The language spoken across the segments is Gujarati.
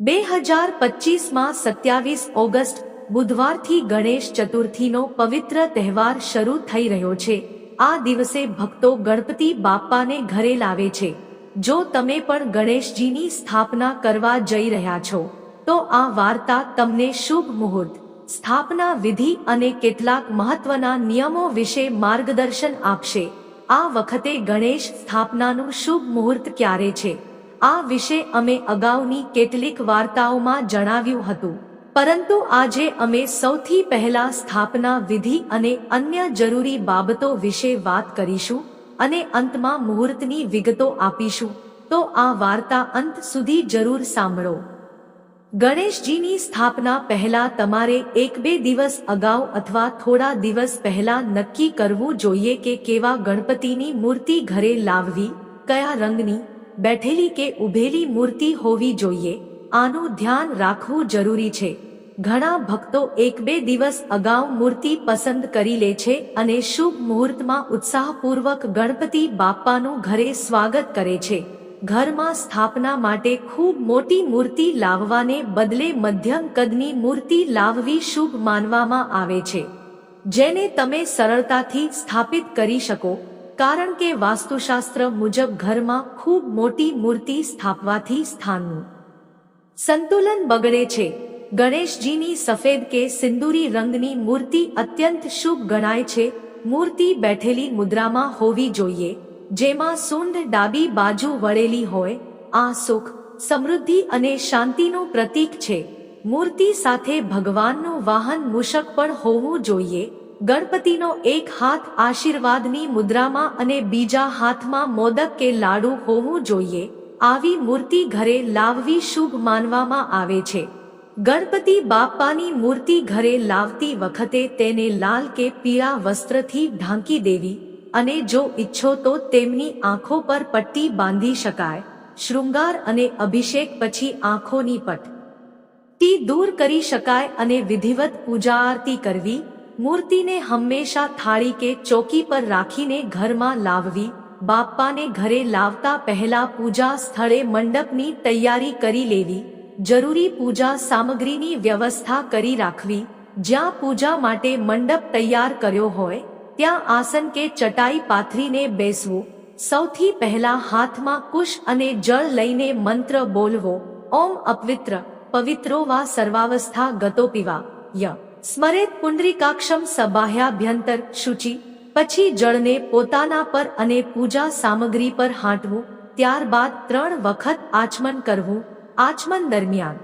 બે હજાર પચીસમાં સત્યાવીસ ઓગસ્ટ, બુધવારથી ગણેશ ચતુર્થીનો પવિત્ર તહેવાર શરૂ થઈ રહ્યો છે. આ દિવસે ભક્તો ગણપતિ બાપ્પાને ઘરે લાવે છે. જો તમે પણ ગણેશજીની સ્થાપના કરવા જઈ રહ્યા છો, તો આ વાર્તા તમને શુભ મુહૂર્ત, સ્થાપના વિધિ અને કેટલાક મહત્વના નિયમો વિશે માર્ગદર્શન આપશે. આ વખતે ગણેશ સ્થાપનાનું શુભ મુહૂર્ત ક્યારે છે? આ વિશે અમે અગાઉની કેટલીક વાર્તાઓમાં જણાવ્યું હતું. પરંતુ આજે અમે સૌથી પહેલા સ્થાપના વિધિ અને અન્ય જરૂરી બાબતો વિશે વાત કરીશું અને અંતમાં મુહૂર્તની વિગતો આપીશું. તો આ વાર્તા અંત સુધી જરૂર સાંભળો. ગણેશજીની સ્થાપના પહેલા તમારે એક બે દિવસ અગાઉ અથવા થોડા દિવસ પહેલા નક્કી કરવું જોઈએ કે કેવા ગણપતિની મૂર્તિ ઘરે લાવવી, કયા રંગની બેઠેલી કે ઉભેલી મૂર્તિ હોવી જોઈએ, આનું ધ્યાન રાખવું જરૂરી છે. ઘણા ભક્તો એક બે દિવસ અગાઉ મૂર્તિ પસંદ કરી લે છે અને શુભ મુહૂર્તમાં ઉત્સાહપૂર્વક ગણપતિ બાપ્પાનું ઘરે સ્વાગત કરે છે. ઘરમાં સ્થાપના માટે ખૂબ મોટી મૂર્તિ લાવવાને બદલે મધ્યમ કદની મૂર્તિ લાવવી શુભ માનવામાં આવે છે. જેને તમે સરળતાથી સ્થાપિત કરી શકો કારણ કે વાસ્તુશાસ્ત્ર મુજબ ઘરમાં ખૂબ મોટી મૂર્તિ સ્થાપવાથી સ્થાનનું સંતુલન બગડે છે. ગણેશજીની સફેદ કે સિંદૂરી રંગની મૂર્તિ અત્યંત શુભ ગણાય છે. મૂર્તિ બેઠેલી મુદ્રામાં હોવી જોઈએ, જેમાં સૂંઢ ડાબી બાજુ વળેલી હોય, આ સુખ, સમૃદ્ધિ અને શાંતિનું પ્રતીક છે. મૂર્તિ સાથે ભગવાનનું વાહન મૂષક પણ હોવું જોઈએ. ગણપતિનો એક હાથ આશીર્વાદની મુદ્રામાં અને બીજા હાથમાં મોદક કે લાડુ હોવું જોઈએ, આવી મૂર્તિ ઘરે લાવવી શુભ માનવામાં આવે છે. ગણપતિ બાપ્પાની મૂર્તિ ઘરે લાવતી વખતે તેને લાલ કે પીળા વસ્ત્રથી ઢાંકી દેવી અને જો ઈચ્છો તો તેમની આંખો પર પટ્ટી બાંધી શકાય, શૃંગાર અને અભિષેક પછી આંખોની પટ ટી દૂર કરી શકાય અને વિધિવત પૂજા આરતી કરવી મૂર્તિને હંમેશા થાળી કે ચોકી પર રાખીને ઘરમાં લાવવી, બાપ્પાને ઘરે લાવતા પહેલા પૂજા સ્થળે મંડપની તૈયારી કરી લેવી, જરૂરી પૂજા સામગ્રીની વ્યવસ્થા કરી રાખવી, જ્યાં પૂજા માટે મંડપ તૈયાર કર્યો હોય, ત્યાં આસન કે ચટાઈ પાથરીને બેસવું, સૌથી પહેલા હાથમાં કુશ અને જળ લઈને મંત્ર બોલવો, ઓમ અપવિત્ર, પવિત્રો વા સર્વાવસ્થા ગતો પીવા, ય. સ્મરેત પુંડરીકાક્ષમ સબાહ્યાભ્યંતર શુચિ. પછી જળને પોતાના પર અને પૂજા સામગ્રી પર હાંટવું, ત્યારબાદ ત્રણ વખત આચમન કરવું, આચમન દરમિયાન.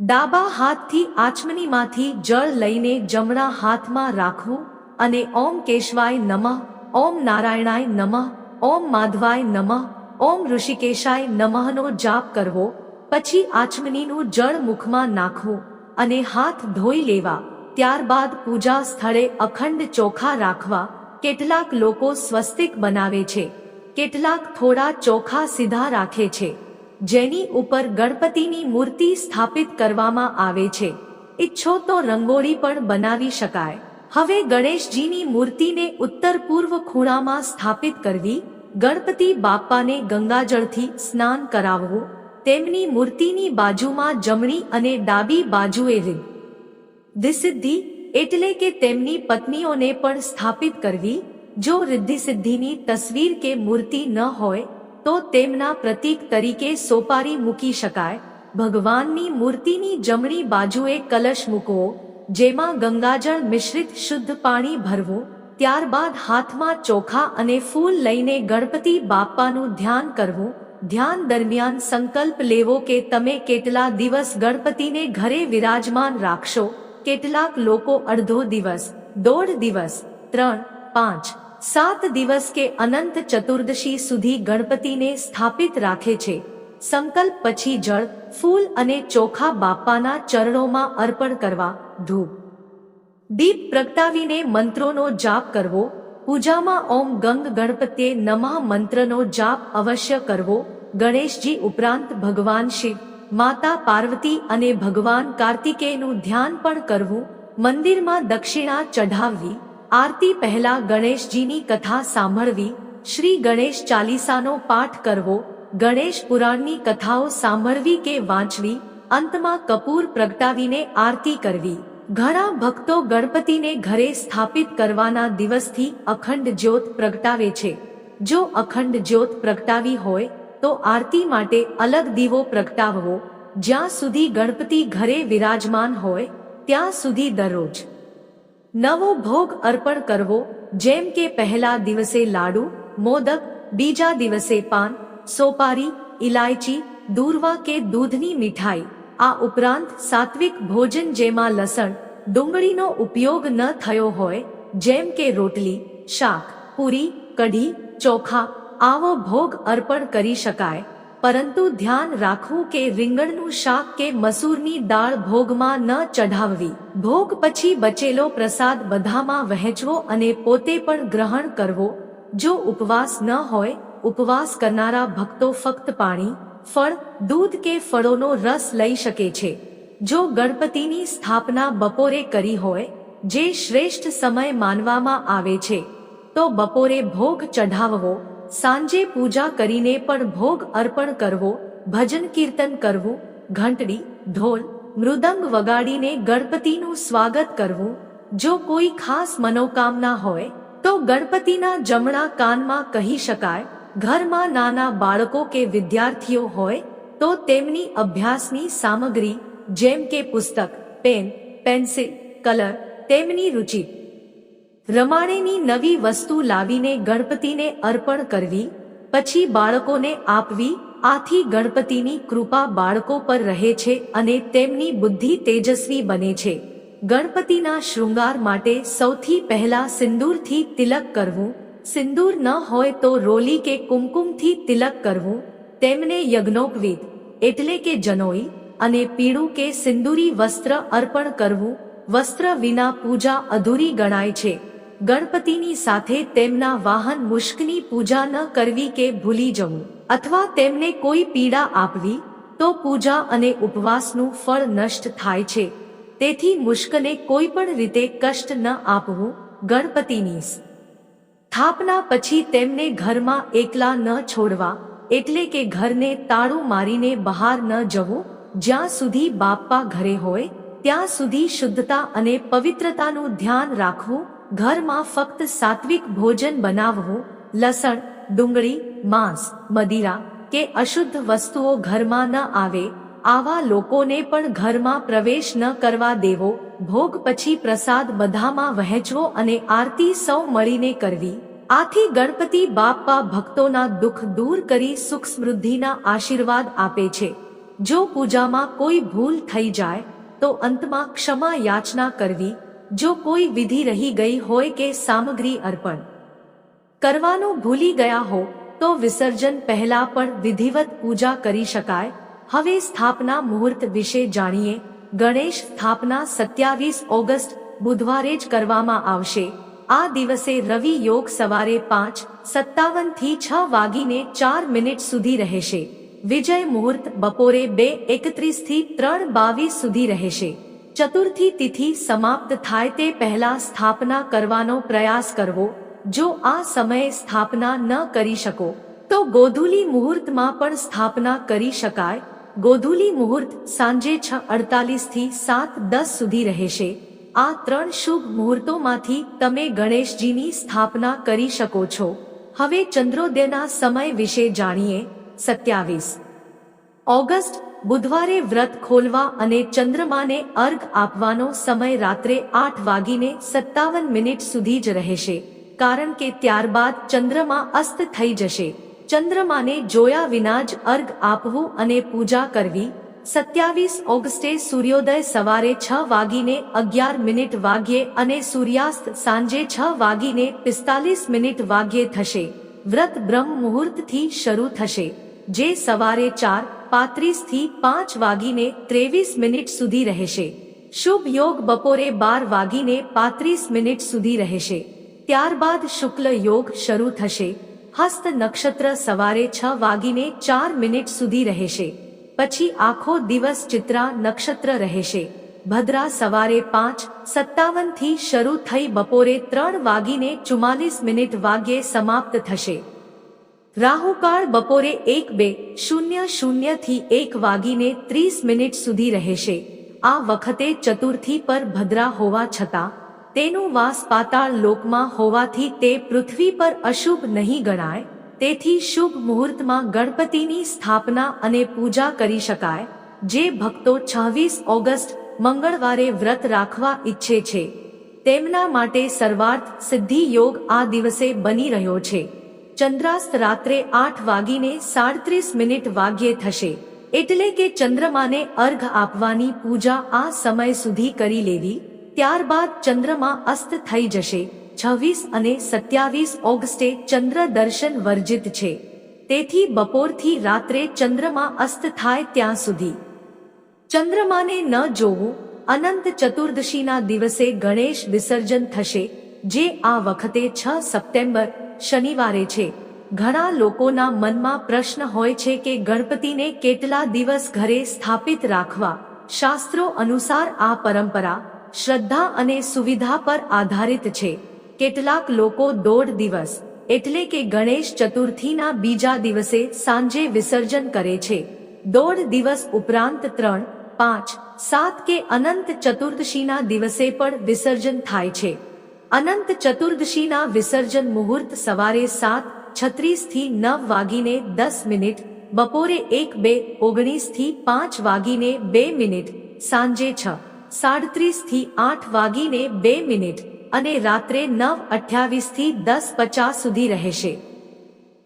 ડાબા હાથથી આચમનીમાંથી જળ લઈને જમણા હાથમાં રાખવું અને ઓમ કેશવાય નમઃ, ઓમ નારાયણાય નમઃ, ઓમ માધવાય નમઃ, ઓમ ઋષિકેશાય નમઃનો જાપ કરવો, પછી આચમનીનું જળ મુખમાં નાખવું. અને હાથ ધોઈ લેવા, ત્યારબાદ પૂજા સ્થળે અખંડ ચોખા રાખવા કેટલાક લોકો સ્વસ્તિક બનાવે છે. કેટલાક થોડા ચોખા સીધા રાખે છે, જેની ઉપર ગણપતિની મૂર્તિ સ્થાપિત કરવામાં આવે છે. ઈચ્છો તો રંગોળી પણ બનાવી શકાય. હવે ગણેશજીની મૂર્તિને ઉત્તર પૂર્વ ખૂણામાં સ્થાપિત કરવી, ગણપતિ બાપ્પાને ગંગાજળથી સ્નાન કરાવવું તેમની મૂર્તિની બાજુમાં જમણી અને ડાબી બાજુએ રી. દિસિદ્ધિ એટલે કે તેમની પત્નીઓને પણ સ્થાપિત કરવી, જો રિદ્ધિસિદ્ધિની તસવીર કે મૂર્તિ ન હોય, તો તેમના પ્રતીક તરીકે સોપારી મૂકી શકાય. ભગવાનની મૂર્તિની જમણી બાજુએ કલશ મૂકવો જેમાં ગંગાજળ મિશ્રિત શુદ્ધ પાણી ભરવું, ત્યારબાદ હાથમાં ચોખા અને ફૂલ લઈને ગણપતિ બાપ્પાનું ધ્યાન કરવું ધ્યાન દરમિયાન સંકલ્પ લેવો કે તમે કેટલા દિવસ ગણપતિને ઘરે વિરાજમાન રાખશો, કેટલાક લોકો અડધો દિવસ, દોઢ દિવસ, ત્રણ, પાંચ, સાત દિવસ કે અનંત ચતુર્દશી સુધી ગણપતિને સ્થાપિત રાખે છે. સંકલ્પ પછી જળ, ફૂલ અને ચોખા બાપ્પાના ચરણોમાં અર્પણ કરવા, ધૂપ. દીપ પ્રગટાવીને મંત્રોનો જાપ કરવો, પૂજામાં ઓમ ગંગ ગણપતે નમઃ મંત્રનો જાપ અવશ્ય કરવો ગણેશજી ઉપરાંત ભગવાન શિવ, માતા પાર્વતી અને ભગવાન કાર્તિકેયનું ધ્યાન પણ કરવું, મંદિરમાં દક્ષિણા ચઢાવવી, આરતી પહેલા ગણેશજીની કથા સાંભળવી, શ્રી ગણેશ ચાલીસાનો પાઠ કરવો, ગણેશ પુરાણની કથાઓ સાંભળવી કે વાંચવી, અંતમાં કપૂર પ્રગટાવીને આરતી કરવી. ઘણા ભક્તો ગણપતિને ઘરે સ્થાપિત કરવાના દિવસથી અખંડ જ્યોત પ્રગટાવે છે. જો અખંડ જ્યોત પ્રગટાવી હોય તો આરતી માટે અલગ દીવો પ્રગટાવવો, જ્યાં સુધી ગણપતિ ઘરે વિરાજમાન હોય, ત્યાં સુધી દરરોજ. નવો ભોગ અર્પણ કરવો, જેમ કે પહેલા દિવસે લાડુ, મોદક, બીજા દિવસે પાન, સોપારી ઇલાયચી દૂરવા કે દૂધની મીઠાઈ. આ ઉપરાંત સાત્વિક ભોજન જેમાં લસણ, ડુંગળીનો ઉપયોગ ન થયો હોય, જેમ કે રોટલી, શાક, પૂરી, કઢી, ચોખા આવો ભોગ અર્પણ કરી શકાય. પરંતુ ધ્યાન રાખવું કે રીંગણનું શાક કે મસૂરની દાળ ભોગમાં ન ચઢાવવી. ભોગ પછી બચેલો પ્રસાદ બધામાં વહેંચવો અને પોતે પણ ગ્રહણ કરવો. જો ઉપવાસ ન હોય, ઉપવાસ કરનારા ભક્તો ફક્ત પાણી, ફળ, દૂધ કે ફળોનો રસ લઈ શકે છે. જો ગણપતિની સ્થાપના બપોરે કરી હોય, જે શ્રેષ્ઠ સમય માનવામાં આવે છે, તો બપોરે ભોગ ચઢાવવો સાંજે પૂજા કરીને પણ ભોગ અર્પણ કરવો, ભજન કીર્તન કરવું, ઘંટડી, ઢોલ, મૃદંગ વગાડીને ગણપતિનું સ્વાગત કરવું. જો કોઈ ખાસ મનોકામના હોય, તો ગણપતિના જમણા કાનમાં કહી શકાય, ઘરમાં નાના બાળકો કે વિદ્યાર્થીઓ હોય, તો તેમની અભ્યાસની સામગ્રી, જેમ કે પુસ્તક, પેન, પેન્સિલ, કલર, તેમની રુચિ. રમાડેની નવી વસ્તુ લાવીને ગણપતિને અર્પણ કરવી, પછી બાળકોને આપવી, આથી ગણપતિની કૃપા બાળકો પર રહે છે અને તેમની બુદ્ધિ તેજસ્વી બને છે. ગણપતિના શૃંગાર માટે સૌથી પહેલા સિંદૂરથી તિલક કરવું, સિંદૂર ન હોય તો રોલી કે કુમકુમથી તિલક કરવું, તેમને યજ્ઞોપવિદ એટલે કે જનોઈ, અને પીળું કે સિંદૂરી વસ્ત્ર અર્પણ કરવું, વસ્ત્ર વિના પૂજા અધૂરી ગણાય છે. ગણપતિની સાથે તેમના વાહન મુશ્કની પૂજા ન કરવી કે ભૂલી જવું. અથવા તેમને કોઈ પીડા આપવી, તો પૂજા અને ઉપવાસનું ફળ નષ્ટ થાય છે. તેથી મુશ્કને કોઈ પણ રીતે કષ્ટ ન આપવું, ગણપતિની સ્થાપના પછી તેમને ઘરમાં એકલા ન છોડવા, એટલે કે ઘરને તાળું મારીને બહાર ન જવું, જ્યાં સુધી બાપ્પા ઘરે હોય, ત્યાં સુધી શુદ્ધતા અને પવિત્રતાનું ધ્યાન રાખવું ઘરમાં ફક્ત સાત્વિક ભોજન બનાવવું, લસણ, ડુંગળી, માંસ, મદિરા કે અશુદ્ધ વસ્તુઓ ઘરમાં ન આવે, આવા લોકોને પણ ઘરમાં પ્રવેશ ન કરવા દેવો, ભોગ પછી પ્રસાદ બધામાં વહેંચવો અને આરતી સૌ મળીને કરવી. આથી ગણપતિ બાપા ભક્તોના દુઃખ દૂર કરી સુખ સમૃદ્ધિના આશીર્વાદ આપે છે. જો પૂજામાં કોઈ ભૂલ થઈ જાય, તો અંતમાં ક્ષમા યાચના કરવી જો કોઈ વિધિ રહી ગઈ હોય કે સામગ્રી અર્પણ. કરવાનું ભૂલી ગયા હો, તો વિસર્જન પહેલા પણ વિધિવત પૂજા કરી શકાય. હવે સ્થાપના મુહૂર્ત વિશે જાણીએ. ગણેશ સ્થાપના સત્યાવીસ ઓગસ્ટ બુધવારે જ કરવામાં આવશે. આ દિવસે રવિ યોગ સવારે પાંચ, સત્તાવનથી છ વાગીને ચાર મિનિટ સુધી રહેશે. વિજય મુહૂર્ત બપોરે બે એકત્રીસથી ત્રણ બાવીસ સુધી રહેશે. ચતુર્થી તિથિ સમાપ્ત થાય તે પહેલા સ્થાપના કરવાનો પ્રયાસ કરવો. જો આ સમયે સ્થાપના ન કરી શકો, તો ગોધુલી મુહૂર્તમાં પણ સ્થાપના કરી શકાય. ગોધુલી મુહૂર્ત સાંજે છ અડતાલીસથી સાત દસ સુધી રહેશે. આ ત્રણ શુભ મુહૂર્તોમાંથી તમે ગણેશજીની સ્થાપના કરી શકો છો. હવે ચંદ્રોદયના સમય વિશે જાણીએ. સત્યાવીસ ઓગસ્ટ બુધવારે વ્રત ખોલવા અને ચંદ્રમાને અર્ઘ આપવાનો સમય રાત્રે આઠ વાગીને સત્તાવન મિનિટ સુધી જ રહેશે. કારણ કે ત્યારબાદ ચંદ્રમા અસ્ત થઈ જશે. ચંદ્રમાને જોયા વિના જ અર્ઘ આપવું અને પૂજા કરવી. સત્યાવીસ ઓગસ્ટે સૂર્યોદય સવારે છ વાગીને અગિયાર મિનિટ વાગ્યે અને સૂર્યાસ્ત સાંજે છ વાગીને પિસ્તાલીસ મિનિટ વાગ્યે થશે. વ્રત બ્રહ્મ મુહૂર્તથી શરૂ થશે. જે સવારે ચાર, પાંત્રીસથી પાંચ વાગીને ત્રેવીસ મિનિટ સુધી રહેશે. શુભ યોગ બપોરે બાર વાગીને પાંત્રીસ મિનિટ સુધી રહેશે. ત્યારબાદ શુક્લ યોગ શરૂ થશે. હસ્ત નક્ષત્ર સવારે છ વાગીને ચાર મિનિટ સુધી રહેશે. પછી આખો દિવસ ચિત્રા નક્ષત્ર રહેશે. ભદ્રા સવારે પાંચ, સત્તાવનથી શરૂ થઈ બપોરે ત્રણ વાગીને ચુમ્માલીસ મિનિટ વાગ્યે સમાપ્ત થશે. રાહુકાળ બપોરે એક બે શૂન્ય શૂન્યથી એક વાગીને ત્રીસ મિનિટ સુધી રહેશે. આ વખતે ચતુર્થી પર ભદ્રા હોવા છતાં, તેનું વાસ પાતાળ લોકમાં હોવાથી તે પૃથ્વી પર અશુભ નહીં ગણાય, તેથી શુભ મુહૂર્તમાં ગણપતિની સ્થાપના અને પૂજા કરી શકાય, જે ભક્તો છવ્વીસ ઓગસ્ટ મંગળવારે વ્રત રાખવા ઈચ્છે છે. તેમના માટે સર્વાર્થ સિદ્ધિ યોગ આ દિવસે બની રહ્યો છે. ચંદ્રાસ્ત રાત્રે આઠ વાગીને સાડત્રીસ મિનિટ વાગ્યે થશે. એટલે કે ચંદ્રમાને અર્ઘ આપવાની પૂજા આ સમય સુધી કરી લેવી, ત્યારબાદ ચંદ્રમા અસ્ત થઈ જશે. છવ્વીસ અને સત્યાવીસ ઓગસ્ટે ચંદ્ર દર્શન વર્જિત છે. તેથી બપોરથી રાત્રે ચંદ્રમા અસ્ત થાય ત્યાં સુધી. ચંદ્રમાને ન જોવું, અનંત ચતુર્દશીના દિવસે ગણેશ વિસર્જન થશે, જે આ વખતે છ સપ્ટેમ્બર શનિવારે છે. ઘણા લોકોના મનમાં પ્રશ્ન હોય છે કે ગણપતિને કેટલા દિવસ ઘરે સ્થાપિત રાખવા? શાસ્ત્રો અનુસાર આ પરંપરા શ્રદ્ધા અને સુવિધા પર આધારિત છે. કેટલાક લોકો દોઢ દિવસ, એટલે કે ગણેશ ચતુર્થીના બીજા દિવસે સાંજે વિસર્જન કરે છે. દોઢ દિવસ ઉપરાંત ત્રણ, પાંચ, સાત કે અનંત ચતુર્દશીના દિવસે પણ વિસર્જન થાય છે. અનંત ચતુર્દશીના વિસર્જન મુહૂર્ત સવારે સાત, છત્રીસથી નવ વાગીને દસ મિનિટ, બપોરે એક બે, ઓગણીસથી પાંચ વાગીને બે મિનિટ, સાંજે છ, સાડત્રીસથી આઠ વાગીને બે મિનિટ અને રાત્રે નવ, અઠ્યાવીસથી દસ પચાસ સુધી રહેશે.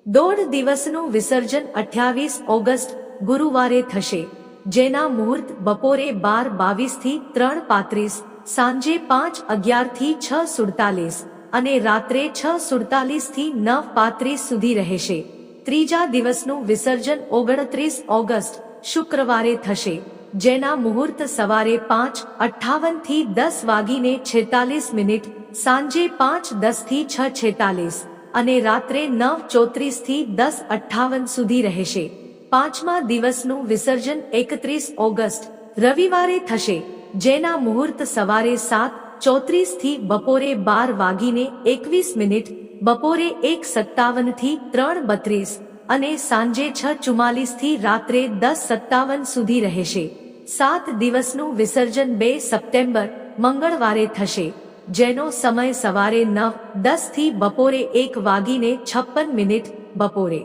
દોઢ દિવસનું વિસર્જન અઠ્યાવીસ ઓગસ્ટ, ગુરુવારે થશે, જેના મુહૂર્ત બપોરે બાર બાવીસથી ત્રણ પાંત્રીસ સાંજે પાંચ અગિયારથી છ સુડતાલીસ અને રાત્રે છ સુડતાલીસથી નવ પાંત્રીસ સુધી રહેશે. ત્રીજા દિવસનું વિસર્જન ઓગણત્રીસ ઓગસ્ટ, શુક્રવારે થશે. જેના મુહૂર્ત સવારે પાંચ, અઠ્ઠાવનથી દસ વાગીને છેતાલીસ મિનિટ, સાંજે પાંચ, દસથી છ છેતાલીસ અને રાત્રે નવ, ચોત્રીસથી દસ, અઠ્ઠાવન સુધી રહેશે. પાંચમા દિવસનું વિસર્જન એકત્રીસ ઓગસ્ટ, રવિવારે થશે. જેના મુહૂર્ત સવારે સાત, ચોત્રીસથી બપોરે બાર વાગીને એકવીસ મિનિટ, બપોરે એક સત્તાવનથી ત્રણ બત્રીસ અને સાંજે છ ચુમ્માલીસથી રાત્રે દસ સત્તાવન સુધી રહેશે. સાત દિવસનું વિસર્જન બે સપ્ટેમ્બર, મંગળવારે થશે, જેનો સમય સવારે નવ, દસથી બપોરે એક વાગીને છપ્પન મિનિટ, બપોરે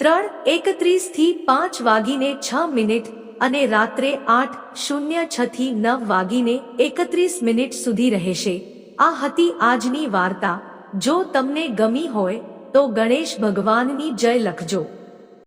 ત્રણ, એકત્રીસથી પાંચ વાગીને છ મિનિટ અને રાત્રે આઠ, શૂન્ય છ થી નવ વાગીને એકત્રીસ મિનિટ સુધી રહેશે. આ હતી આજની વાર્તા. જો તમને ગમી હોય, તો ગણેશ ભગવાનની જય લખજો.